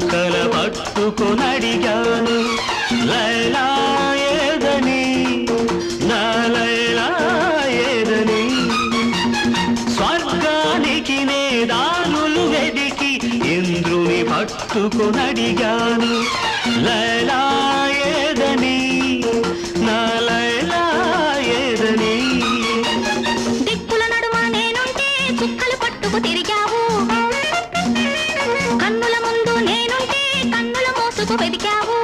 చుక్కల పట్టుకునడిగాను లైలా ఏదని నా లైలా ఏదని. స్వర్గానికి నే దారులు వెదికి ఇంద్రుని పట్టుకునడిగాను లైలా వెతికావు